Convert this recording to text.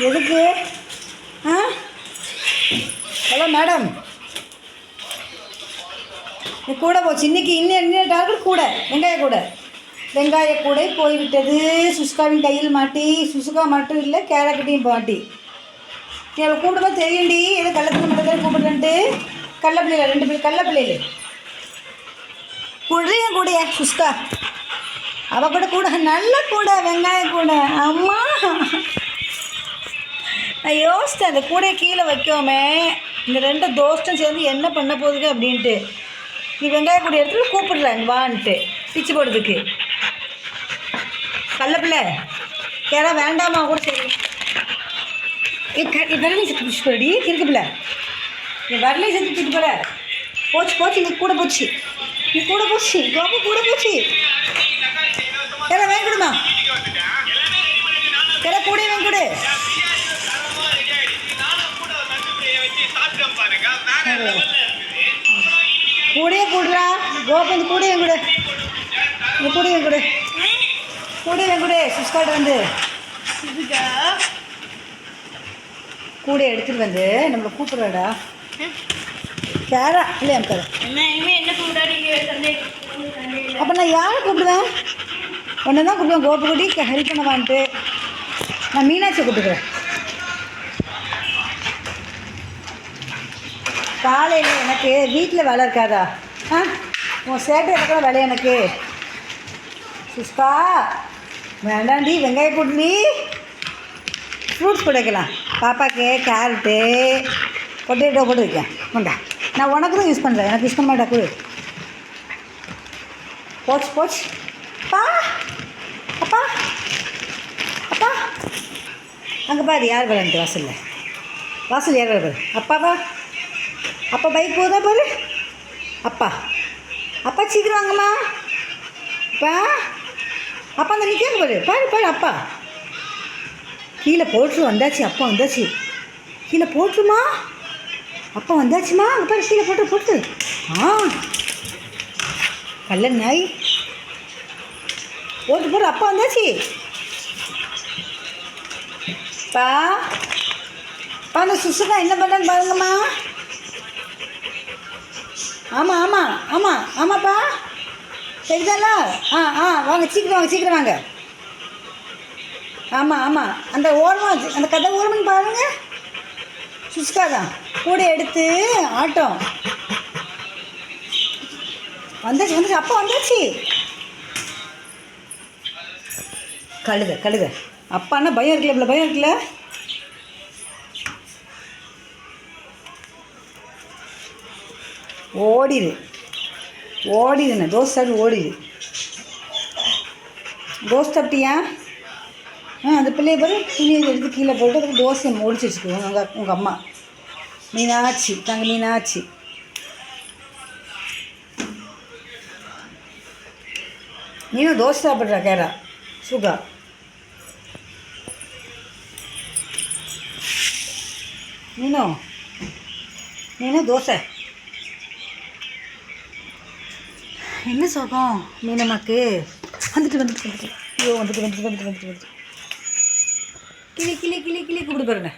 எதுக்கு? ஆ? Hello madam. நீ கூட போச்சு இன்னைக்கு இன்னும் இன்னும் டார்கெட்? கூட. வெங்காய கூட. வெங்காய கூடை போய்விட்டது. சுஷ்காவின் கையில் மாட்டி. சுசுகா மட்டும் இல்லை கேரக்கிட்டையும் மாட்டி. நீ அவளை கூப்பிடும்போது தெரியும்டி. ஏதோ கள்ளத்தில் மட்டும் தான் கூப்பிடுறேன்ட்டு. கள்ள பிள்ளைல ரெண்டு பேர் கள்ள பிள்ளைகள் குடுறிய சுஷ்கா? அவள் கூட கூட. நல்ல கூட வெங்காய கூட. அம்மா! நான் யோசித்தேன் அந்த கூடையை கீழே வைக்கோமே இந்த ரெண்டு தோஸ்டும் சேர்ந்து என்ன பண்ண போகுதுங்க அப்படின்ட்டு. நீ வெங்காய கூடை இடத்துல கூப்பிடுறேன் வான்ட்டு. பிச்சு போடுறதுக்கு. கள்ள பிள்ளை யாரா வேண்டாமா கூட சரி. வரலை சேர்த்து பிடிச்சி போடி இருக்கு நீ வரலை சேர்த்து பிடிச்சி போட போச்சு போச்சு நீ கூட போச்சு. நீ கூட போச்சு கோபம் கூட போச்சு. யாரா வாங்கி கொடுமா? கூட வாங்கி கொடு? கூடையே கூடுறா. கோபம் இந்த கூடையும் கொடு. இந்த கூடையும் கொடு. கூடையும் கொடு. சுஸ்காட் வந்து. கூடையை எடுத்துட்டு வந்து நம்மளை கூப்பிடுறாடா. யாரா இல்லையா அம்கார அப்போ நான் யாரை கூப்பிடுவேன்? ஒன்று தான் கூப்பிடுவேன் கோபக்குடி ஹெல்ப் பண்ணவான்ட்டு நான் மீனாட்சியை கூப்பிட்டுக்கிறேன். காலையில் எனக்கு வீட்டில் வேலை இருக்காதா? ஆ? உன் சேட்டை இருக்கிற வேலை எனக்கு. சுஷ்கா வேண்டாண்டி வெங்காய புட்லி ஃப்ரூட்ஸ் கொடுக்கலாம் பாப்பாக்கு கேரட்டு பொட்டேட்டோ போட்டு வைக்கேன் கொண்டா. நான் உனக்கு தான் யூஸ் பண்ணுறேன் எனக்கு யூஸ் பண்ண மாட்டா கொடு. போச்சு போச்சு. அப்பா அப்பா அப்பா. அங்கே பாரு யார் வரன்ட்டு வாசலில்? வாசல் யார் வர அப்பாவா அப்பா பைக் போதா பாரு. அப்பா. அப்பா சீக்கிரம் வாங்கம்மா. அப்பா. அப்பா அந்த நிற்காங்க பாரு. பாரு பாரு அப்பா. கீழே போட்டுரு வந்தாச்சு. அப்பா வந்தாச்சு. கீழே போட்டுருமா. அப்பா வந்தாச்சுமா. அங்கே பாரு கீழே போட்டு போட்டு. ஆ. கல்ல நாய். போட்டு போடு அப்பா வந்தாச்சு. பா பா அந்த சுசுக்கா என்ன பண்ணுறேன்னு பாருங்கம்மா. ஆமாம் ஆமாம் ஆமாம் ஆமாப்பா. சரிதானா? ஆ ஆ வாங்க சீக்கிரம் வாங்க சீக்கிரம் வாங்க. ஆமாம் ஆமாம் அந்த ஓரமாக அந்த கதை ஓரம்னு பாருங்க. சுஷ்கா தான் கூட எடுத்து ஆட்டம் வந்தாச்சு வந்துச்சு. அப்பா வந்துச்சு. கழுத கழுத அப்பான்னா பயம் இருக்குல்ல இவ்வளோ பயம் இருக்குல்ல? ஓடிடு ஓடிடுண்ணே தோசை சாப்பிட்டு ஓடிடு தோசை சாப்பிட்டியா? ஆ அந்த பிள்ளைய பாரு துணியை எடுத்து கீழே போட்டு அதுக்கு தோசையை முடிச்சு வச்சுக்குவோம் உங்கள் உங்கள் அம்மா. மீனாட்சி தங்க மீனாட்சி. நீனும் தோசை சாப்பிட்றா கேரா. சுகா. நீனும் நீனும் தோசை. என்ன சோகம் மீனம்மாக்கு? வந்துட்டு வந்துட்டு வந்துட்டு. ஐயோ வந்துட்டு வந்துட்டு வந்துட்டு வந்துட்டு வந்துட்டு. கிளி கிளி கிளி கிளி கூப்பிடு பாருங்க.